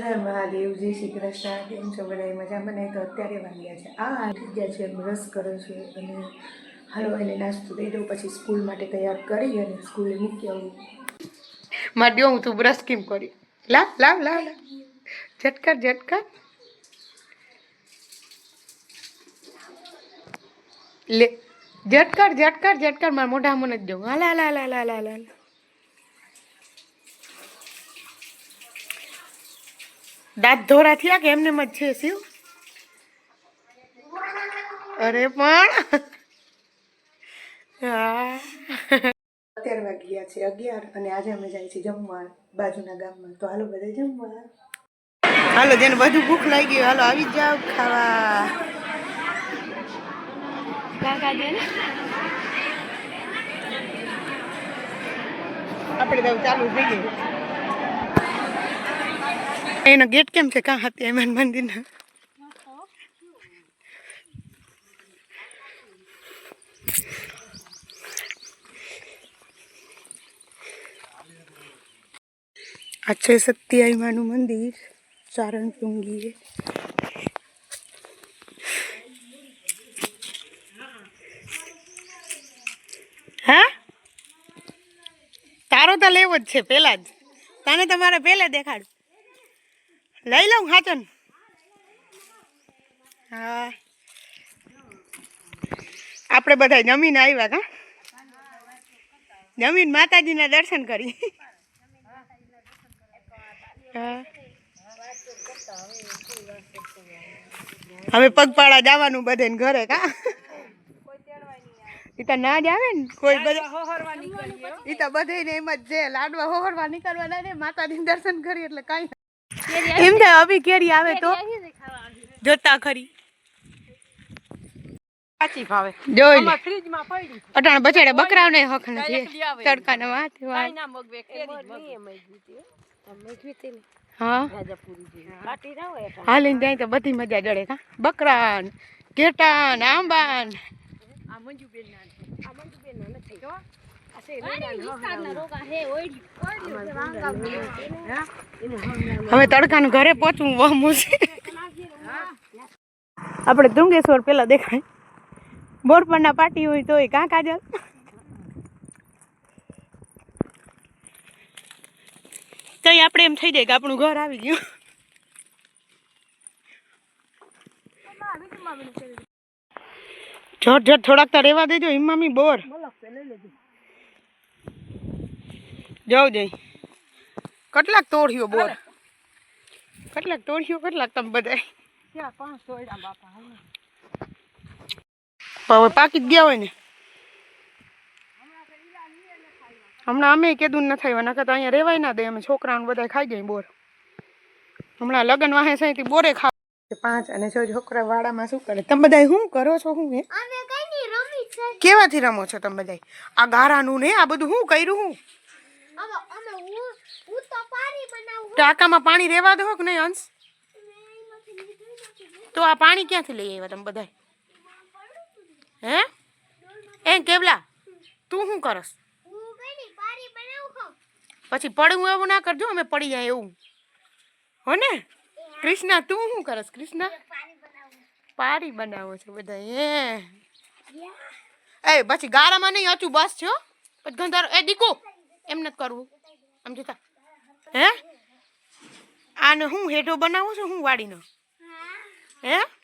મહાદેવ શ્રી કૃષ્ણ, કેમ છો બધા મજામાં મને તો અત્યારે વાગ્યા છે. આ જગ્યા છે બ્રશ કરે છે અને હાલો એને નાસ્તો દઈ દઉં, પછી સ્કૂલ માટે તૈયાર કરી અને સ્કૂલે મૂકી આવું. મારે દો હું તું બ્રશ કેમ કરી? લાવ લાવ લાવ લાવ. ઝટકર ઝટકર. લે, ઝટકર ઝટકર ઝટકર, મારા મોઢા મને જ દઉં હાલા લા લા લા લા હાલ. દાંત ધોરા થયા કે એમને જ છે શિવ? અરે પણ. અત્યાર વાગ્યા છે અગિયાર અને આજે અમે જાય છે જમવા બાજુના ગામમાં. તો હાલો બધા જમવા. હાલો જેને બધું ભૂખ લાગી હાલો આવી જાઓ ખાવા. આપણે તો ચાલુ થઈ ગયું. એનો ગેટ કેમ છે? કાં હતી એમાં મંદિરના આ છે સત્યાઈ માનું મંદિર સારણપુંગી હા? તારો તો લેવો જ છે પેલા જ. તને તમારે પેલા દેખાડ લઈ લઉં હાચન હા આપણે બધા જમીન આવ્યા કા જમીન માતાજીના દર્શન કરી હવે પગપાળા જવાનું બધે ઘરે કા ઈ તો ના જ આવે ને કોઈ બધા ઈ તો બધે એમ જ જે લાડવા હોહરવા નીકળવાના ને માતાજી દર્શન કરી એટલે કાંઈ એમ થાય અભી કેરી આવે તો. જોતા ખરી. કાચી ભાવે. જોઈ લે. ફ્રીજમાં પડી અટાણ બચાડે બકરાને હક નથી. તડકાને વાત કાંઈ ના મગવે કેરી મગવે. હા. રાજાપુરી જેવી. કાઢી ના હોય હાલીને જાય તો બધી મજા જડે કા. બકરા ને, ઘેટા આંબા ને. આ મંજુબેન ના આ બેન ના નથી. છે હવે તડકાનું ઘરે પહોંચવું બહુ મુશ્કેલ આપણે ડુંગેશ્વર પેલા દેખાય. બોરપણના પાટી હોય તોય કાં કાજલ? તો આપણે એમ થઈ જાય કે આપણું ઘર આવી ગયું. ઝટ ઝટ થોડાક તો રહેવા દેજો હિમામી બોર. જાઉં જઈ કેટલાક તોડ્યો બોર કેટલાક તોડ્યો કેટલાક તમે બધા. હવે પાકી જ ગયા હોય ને. હમણાં અમે કીધું ન થાય નકર તો અહીંયા રેવાય ના દે અમે છોકરાઓને બધા ખાઈ જાય બોર. હમણાં લગ્ન વાહે સાઈથી બોરે ખા પાંચ અને છ છોકરા વાડામાં શું કરે? તમે બધા શું કરો છો શું હે? કેવાથી રમો છો તમે બધા આ ગારાનું ને આ બધું શું કર્યું હું? ટાંકામાં પાણી રેવા દો કે નહીં અંશ તો આ પાણી ક્યાંથી લઈ આવ્યા તમે બધા હે? એ કેવલા તું શું કરસ? પછી પડવું એવું ના કરજો અમે પડી જાય એવું. હો ને? કૃષ્ણા તું શું કરસ કૃષ્ણા? પારી બનાવો છો બધા એ એ પછી ગારામાં નહીં અચું બસ છો પછી ગંધારો એ દીકો એમ નથી કરવું. આમ જોતા. હે? આને હું હેઠો બનાવું છું હું વાડીનો? હે?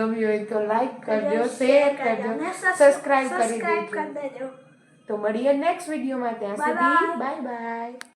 જો હોય તો લાઈક કરજો શેર કરજો સબસ્ક્રાઇબ કરી દેજો. તો મળીએ નેક્સ્ટ વિડીયોમાં ત્યાં સુધી બાય બાય